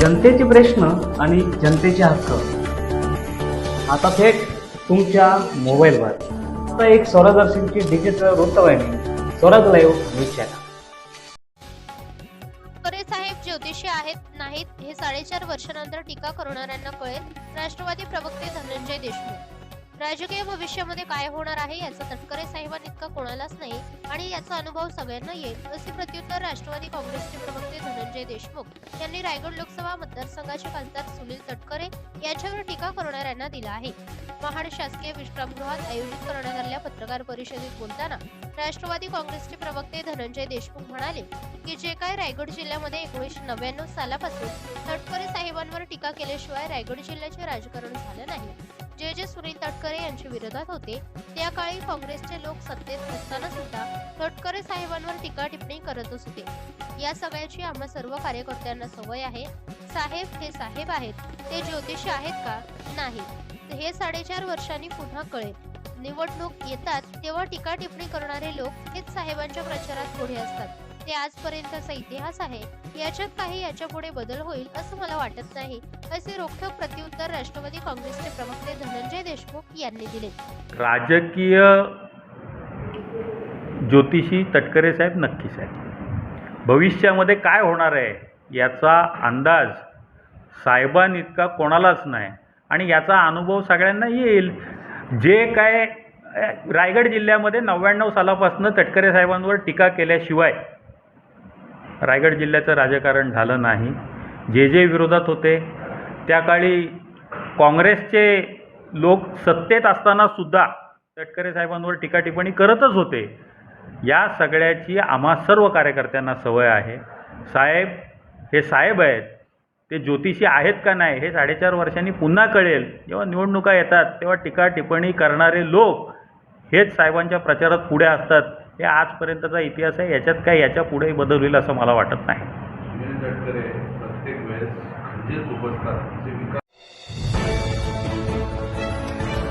जनतेचे प्रश्न आणि जनतेचे हक्क. आता थेट तुमच्या मोबाईलवर. आता एक स्वरादर्शनची डिजिटल वृत्तवाहिनी स्वराज लाईव्ह न्यूज चॅनल साहेब ज्योतिषी आहेत नाहीत हे साडेचार वर्षानंतर टीका करणाऱ्यांना कळेल. राष्ट्रवादी प्रवक्ते धनंजय देशमुख. राजकीय भविष्यामध्ये काय होणार आहे याचा तटकरे साहेबांइतका कोणालाच नाही आणि याचा अनुभव सगळ्यांना येईल असे प्रत्युत्तर राष्ट्रवादी काँग्रेसचे प्रवक्ते धनंजय देशमुख यांनी रायगड लोकसभा मतदारसंघाचे खासदार सुनील तटकरे यांच्यावर टीका करणाऱ्यांना दिला आहे. महाड शासकीय विश्रामगृहात आयोजित करण्यात आलेल्या पत्रकार परिषदेत बोलताना राष्ट्रवादी काँग्रेसचे प्रवक्ते धनंजय देशमुख म्हणाले की जे काय रायगड जिल्ह्यामध्ये एकोणीसशे नव्याण्णव सालापासून तटकरे साहेबांवर टीका केल्याशिवाय रायगड जिल्ह्याचे राजकारण झालं नाही. जे जे सुनील तटकरे यांच्या विरोधात होते त्या काळी काँग्रेसचे लोक सत्तेत असताना सुद्धा तटकरे साहेबांवर टीका टिप्पणी करतच होते या सगळ्याची आम्हा सर्व कार्यकर्त्यांना सवय आहे साहेब हे साहेब आहेत ते ज्योतिषी आहेत का? नाही. हे साडेचार वर्षांनी पुन्हा कळेल. निवडणूक येतात तेव्हा टीका टिप्पणी करणारे लोक हेच साहेबांच्या प्रचारात पुढे असतात. ते आजपर्यंतचा इतिहास आहे. याच्यात काही याच्यापुढे बदल होईल असं मला वाटत नाही असे रोखठोक प्रत्युत्तर राष्ट्रवादी काँग्रेसचे प्रवक्ते धनंजय देशमुख यांनी दिले. राजकीय ज्योतिषी तटकरे साहेब नक्कीच आहे भविष्यामध्ये काय होणार आहे याचा अंदाज साहेबांइतका कोणालाच नाही आणि याचा अनुभव सगळ्यांना येईल. जे काय रायगड जिल्ह्यामध्ये नव्याण्णव सालापासून तटकरे साहेबांवर टीका केल्याशिवाय रायगड जिल्ह्याचं राजकारण झालं नाही. जे जे विरोधात होते त्या काळी काँग्रेसचे लोक सत्तेत असताना सुद्धा तटकरे साहेबांवर टीका टिप्पणी करतच होते. या सगळ्याची आम्हा सर्व कार्यकर्त्यांना सवय आहे. साहेब हे साहेब आहेत ते ज्योतिषी आहेत का नाही हे साडेचार वर्षांनी पुन्हा कळेल. जेव्हा निवडणुका येतात तेव्हा टीका टिप्पणी करणारे लोक हेच साहेबांच्या प्रचारात पुढे असतात. हे आजपर्यंतचा इतिहास आहे याच्यात काय याच्या पुढेही बदल होईल असं मला वाटत नाही.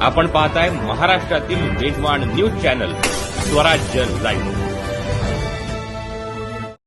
आपण पाहताय महाराष्ट्रातील वेगवान न्यूज चॅनल स्वराज्य लाईव्ह.